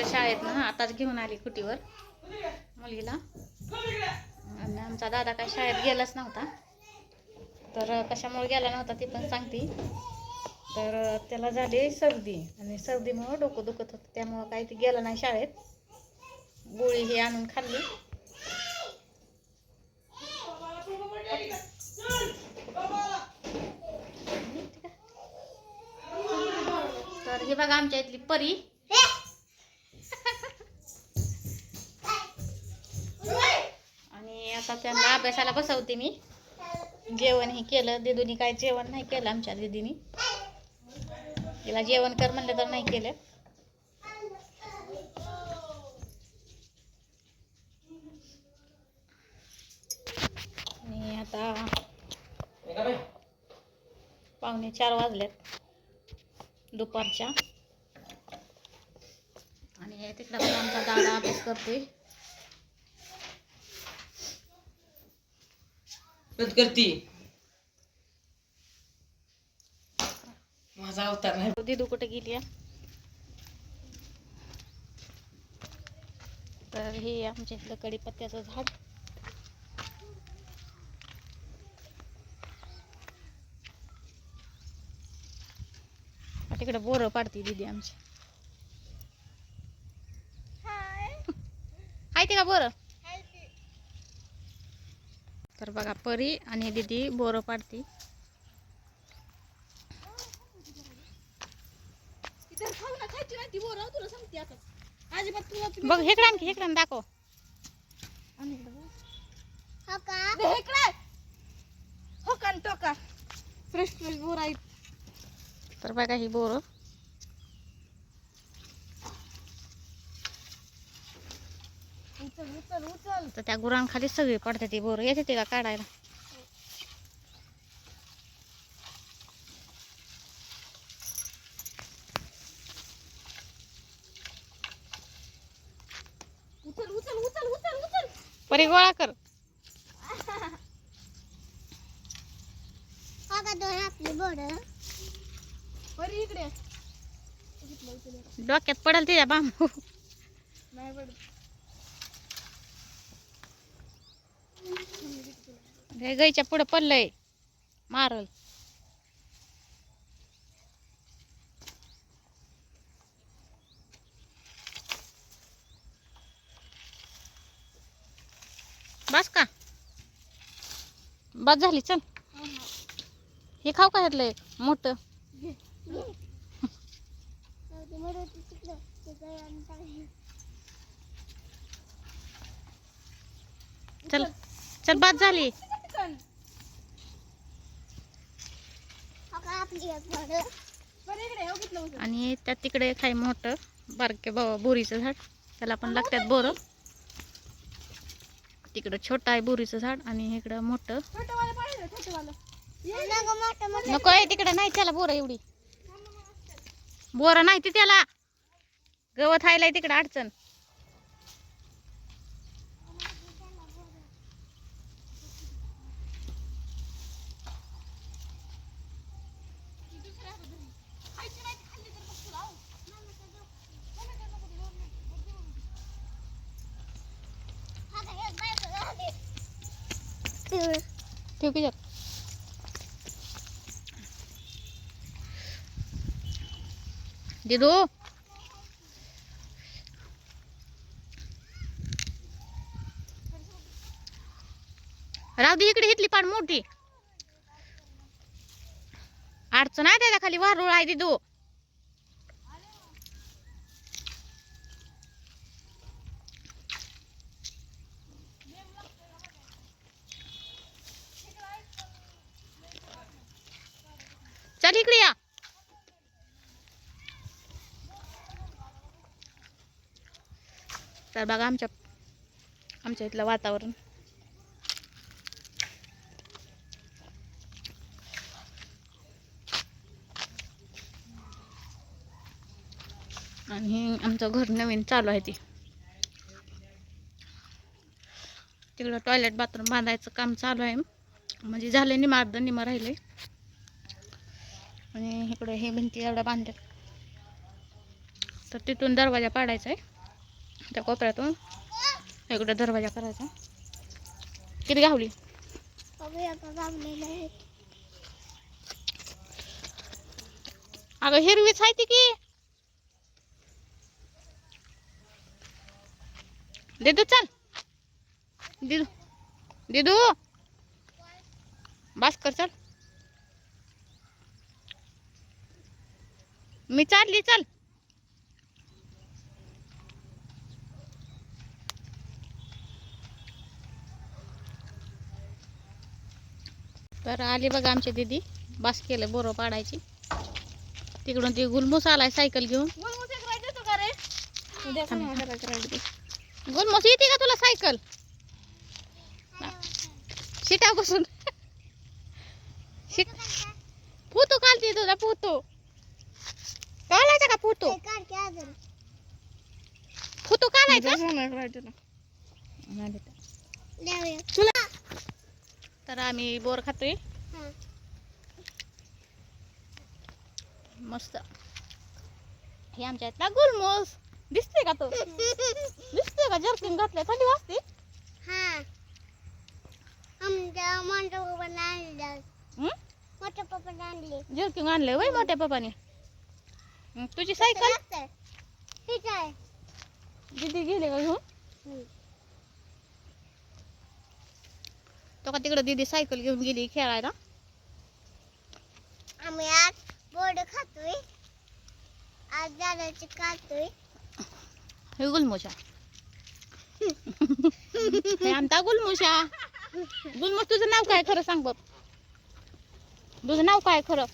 आपल्या शाळेत ना आताच घेऊन आली कुटीवर मुलीला. आणि आमचा दादा काय शाळेत गेलाच नव्हता. तर कशामुळे गेला नव्हता ती पण सांगते. तर त्याला झाली सर्दी आणि सर्दीमुळं डोकं दुखत होतं. त्यामुळं काही ती गेलं नाही शाळेत. गोळी हे आणून खाल्ली. तर हे बघा आमच्या इथली परी. आता त्यांना अभ्यासाला बसवते मी. जेवण हे केलं. दिदूनी काय जेवण नाही केलं आमच्या दिदीनी. तिला जेवण कर म्हणलं तर नाही केलं. आणि आता पावणे चार वाजलेत दुपारच्या. आणि तिकडं पण आमचा दादा अभ्यास करतोय. बंद करती. माझा अवतार नाही. दिदू कुठे गेली आहे? तर हे आमच्या इथलं कडीपत्त्याचं झाड. आ, तिकडे बोरं पाडती दिदी आमची. हाय ते का बोरं? तर बघा परी आणि दिदी बोरं पाडती. बघ हेकडे आणखी हेकडे दाखव. फ्रेश फ्रेश बोर आहेत. तर बघा ही बोरं. तर त्या गुरांखाली सगळी पडते ती बोरं. येते ते का काढायला. उचल उचल उचल उचल उचल. परी गोळा कर. आपली बोर? बरी इकडे. बघितलं उचल डोक्यात पडेल तिच्या बांबू. नाही पडत हे गाईच्या पुढं पडलंय. मारल. बस का? बस झाली चल. हे खाऊ का ह्यातलं मोठ मोठं. चल. चल बस झाली बरं इकडे हो घेतलं उचल आणि त्या तिकडे एक आहे मोठं बारके बोरीचं झाड. त्याला पण लागतात बोरं. तिकडं छोटं आहे बोरीचं झाड आणि इकडं मोठं. नको आहे तिकडं नाही त्याला बोरं एवढी. बोरं नाही ती त्याला. गवत हायलाय तिकडं अडचण. ठेव की जरा. दिदू. राहू दे इकडे घेतली पाड मोठी. अडचण आहे त्याच्याखाली वारुळ आहे दिदू चल इकडे या तर बघा आमच्या आमच्या इथलं वातावरण. आणि आमचं घर नवीन चालू आहे ती. तिकडं टॉयलेट बाथरूम बांधायचं काम चालू आहे. म्हणजे झाले निमा अर्ध निमा राहिले. आणि इकडं हे भिंती एवढ्या बांधल्या तर तिथून दरवाजा पाडायचा आहे. त्या कोपऱ्यातून इकडे दरवाजा करायचा. किती गावली? अगं हिरवीच आहे ती की. दिदू चल. दिदू. दिदू. बस कर चल. मी चालली चल. तर आली बघा आमची दीदी. बस केलं बोरं पाडायची. तिकडून ती गुलमूस आलाय सायकल घेऊन. गुलमूस येते का तुला सायकल? शिटा बसून. शिट. पुतू कालते तुझा पुतू. कालायचा का पुतू? पुतू कालायचा. तुला तर आम्ही बोर खातोय. मस्त. हे आमच्या इथला गुलमोस. दिसते का तो? दिसते का? जर्किन घातल्या. थंडी वाजते. मोठ्या पप्पाने आणलं. आणले. जर्किन आणलंय वय मोठ्या पप्पाने. तुझी सायकल? ठीक आहे. दिदी गेले का घेऊन? तो का तिकडे दिदी सायकल घेऊन गेली खेळायला? आम्ही आज बोर्ड खातोय. आज दादाची खातोय. हे गुलमोशा हे आमचा गुलमोशा गुलमोश तुझं नाव काय खरं सांग बघ तुझं नाव काय खरं?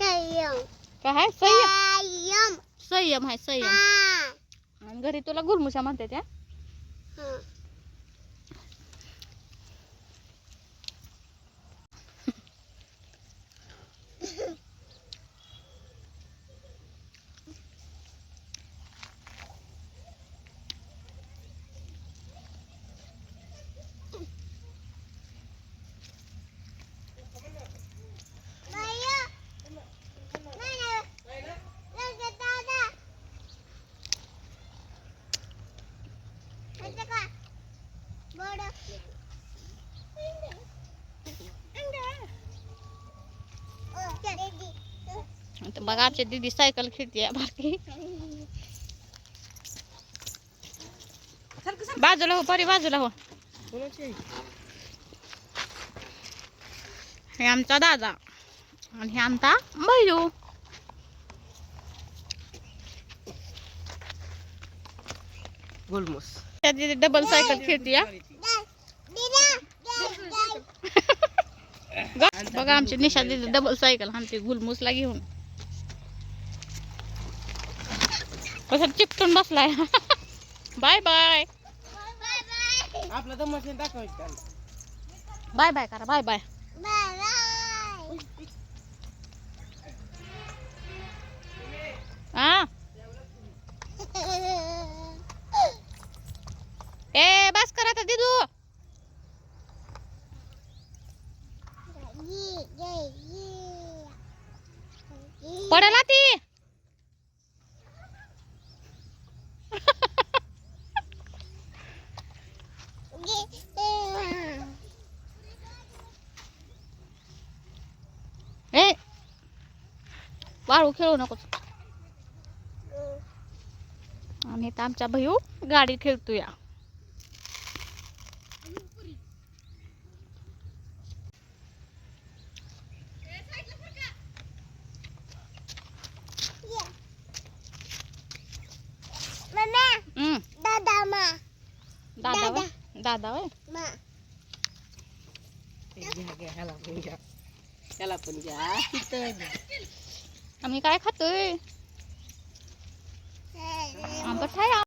संयम. काय आहे? संयम. संयम. संयम आहे संयम. आणि घरी तुला गुलमुशा म्हणते त्या हा तर बघा आमची दीदी सायकल खेळते बारकी बाजूला हो परी बाजूला हो. हे आमचा दादा आणि हे आमचा भैरू गुलमोस. दीदी डबल सायकल खेळते या. बघा आमची निशा दीदी डबल सायकल हाणते गुलमूसला घेऊन. कसं चिकटून बसलाय? Bye bye. आपला तर मशीन दाखवायचं. बाय बाय करा बाय बाय. हा? ए बस करा आता दिदू. पडेल ती ए वाळू खेळू नको आणि इथं आमचा भैऊ गाडी खेळतो या हम्म. दादा मा. दादा हे घ्या, घ्या, ह्याला पण घ्या. ह्याला पण घ्या. तिथं घ्या. आम्ही काय खातोय? आंबट आहे.